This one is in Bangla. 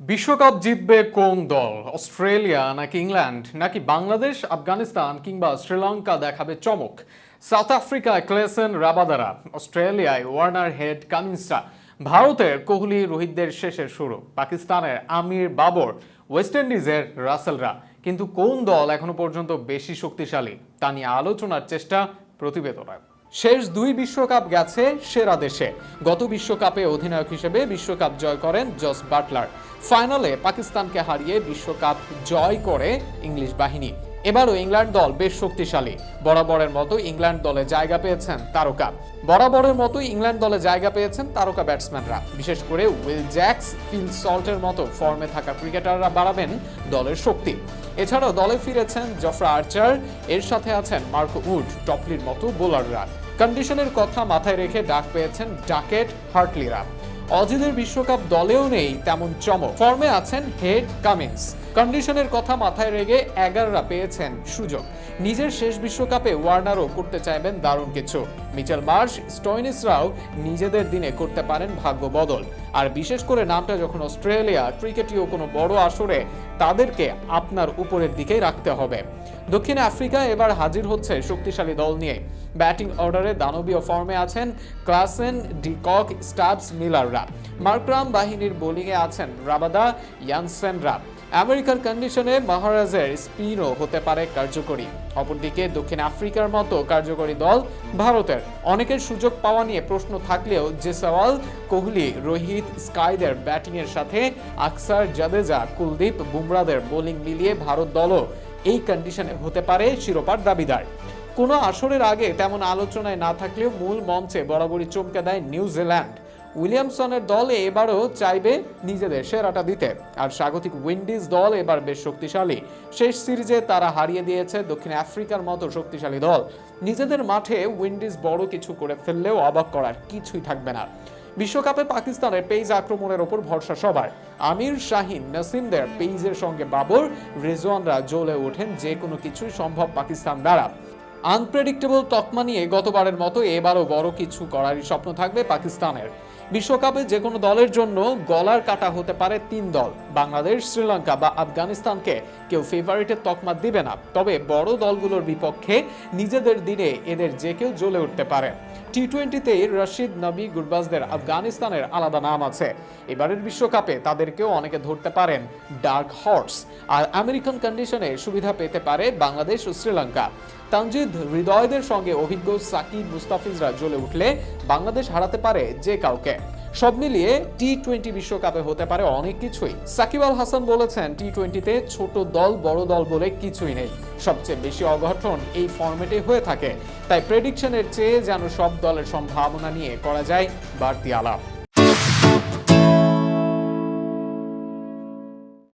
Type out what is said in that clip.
বিশ্বকাপ জিতবে কোন দল? অস্ট্রেলিয়া নাকি ইংল্যান্ড? নাকি বাংলাদেশ, আফগানিস্তান কিংবা শ্রীলঙ্কা দেখাবে চমক? সাউথ আফ্রিকায় ক্লেসেন রাবাদারা, অস্ট্রেলিয়ায় ওয়ার্নার হেড কামিন্সরা ভারতের কোহলি রোহিতদের শেষের শুরু, পাকিস্তানের আমির বাবর, ওয়েস্ট ইন্ডিজের রাসেলরা। কিন্তু কোন দল এখনও পর্যন্ত বেশি শক্তিশালী? তা নিয়ে আলোচনার চেষ্টা প্রতিবেদনে শেষ দুই বিশ্বকাপ গেছে সেরা দেশে। গত বিশ্বকাপে অধিনায়ক হিসেবে বিশ্বকাপ জয় করেন জস বাটলার। ফাইনালে পাকিস্তানকে হারিয়ে বিশ্বকাপ জয় করে ইংলিশ বাহিনী। এবারও ইংল্যান্ড দল বেশ শক্তিশালী। বরাবরের মতো ইংল্যান্ড দলে জায়গা পেয়েছেন তারকা। বরাবরের মতো ইংল্যান্ড দলে জায়গা পেয়েছেন তারকা ব্যাটসম্যানরা। বিশেষ করে উইল জ্যাক্স, ফিল সল্টের মতো ফর্মে থাকা ক্রিকেটাররা বাড়াবেন দলের শক্তি। এছাড়াও দলে ফিরেছেন জফরা আর্চার, এর সাথে আছেন মার্কো উড, টপলির মতো বোলাররা। কন্ডিশনের কথা মাথায় রেখে ডাক পেয়েছেন ডাকেট হার্টলিরা। অজিদের বিশ্বকাপ দলেও নেই তেমন চমক। ফর্মে আছেন হেড কামিন্স। কন্ডিশনের কথা মাথায় রেখে এগারোরা পেয়েছেন সুযোগ। নিজের শেষ বিশ্বকাপে ওয়ার্নারও করতে চাইবেন দারুণ কিছু। মিচেল মার্শ স্টয়নিসরাও নিজেদের দিনে করতে পারেন ভাগ্য বদল। আর বিশেষ করে নামটা যখন অস্ট্রেলিয়া ক্রিকেটীয় কোনো বড় আসরে তাদেরকে আপনার উপরের দিকেই রাখতে হবে। দক্ষিণ আফ্রিকা এবার হাজির হচ্ছে শক্তিশালী দল নিয়ে। ব্যাটিং অর্ডারে দানবীয় ফর্মে আছেন ক্লাসেন ডিকক স্টাবস মিলাররা। মার্ক্রাম বাহিনীর বোলিংয়ে আছেন রাবাদা, ইয়ানসেনরা। আমেরিকার কন্ডিশনে মহারাজের স্পিনও হতে পারে কার্যকরী। অপরদিকে দক্ষিণ আফ্রিকার মতো কার্যকরী দল ভারতের অনেকের সুযোগ পাওয়া নিয়ে প্রশ্ন থাকলেও জেসাওয়াল, কোহলি, রোহিত, স্কাইদের ব্যাটিংয়ের সাথে আকসার জাদেজা, কুলদীপ বুমরাদের বোলিং মিলিয়ে ভারত দলও এই কন্ডিশনে হতে পারে শিরোপার দাবিদার। কোনো আসরের আগে তেমন আলোচনায় না থাকলেও মূল মঞ্চে বরাবরই চমকে দেয় নিউজিল্যান্ড। উইলিয়ামসনের দল এবারও চাইবে নিজেদের সেরাটা দিতে। আর স্বাগতিক উইন্ডিজ দল এবার বেশ শক্তিশালী। শেষ সিরিজে তারা হারিয়ে দিয়েছে দক্ষিণ আফ্রিকার মতো শক্তিশালী দল। নিজেদের মাঠে উইন্ডিজ বড় কিছু করে ফেললেও অবাক করার কিছুই থাকবে না। বিশ্বকাপে পাকিস্তানের পেজ আক্রমণের ওপর ভরসা সবার। আমির শাহিন নাসিমদের পেইজের সঙ্গে বাবর, রেজওয়ানরা জ্বলে ওঠেন যে কোনো কিছুই সম্ভব পাকিস্তান দ্বারা। আনপ্রেডিক্টেবল তকমা নিয়ে গতবারের মতো এবারও বড় কিছু করারই স্বপ্ন থাকবে পাকিস্তানের। বিশ্বকাপে যে কোনো দলের জন্য গলার কাটা হতে পারে তিন দল। বাংলাদেশ, শ্রীলঙ্কা বা আফগানিস্তানকে কেউ ফেভারিটের তকমা দিবে না। তবে বড় দলগুলোর বিপক্ষে নিজেদের দিনে এদের যে কেউ জ্বলে উঠতে পারে। টি টোয়েন্টিতে রশিদ নবী গুরবাজদের আফগানিস্তানের আলাদা নাম আছে। এবারের বিশ্বকাপে তাদেরকেও অনেকে ধরতে পারেন ডার্ক হর্স। আর আমেরিকান কন্ডিশনে সুবিধা পেতে পারে বাংলাদেশ ও শ্রীলঙ্কা। তানজিদ হৃদয়দের সঙ্গে অভিজ্ঞ সাকিব মুস্তাফিজরা জ্বলে উঠলে বাংলাদেশ হারাতে পারে যে কাউকে। সব মিলিয়ে টি টোয়েন্টি বিশ্বকাপে হতে পারে অনেক কিছুই। সাকিব আল হাসান বলেছেন টি টোয়েন্টিতে ছোট দল বড় দল বলে কিছুই নেই। সবচেয়ে বেশি অঘটন এই ফরম্যাটে হয়ে থাকে। তাই প্রেডিকশনের চেয়ে যেন সব দলের সম্ভাবনা নিয়ে করা যায় বাড়তি আলাপ।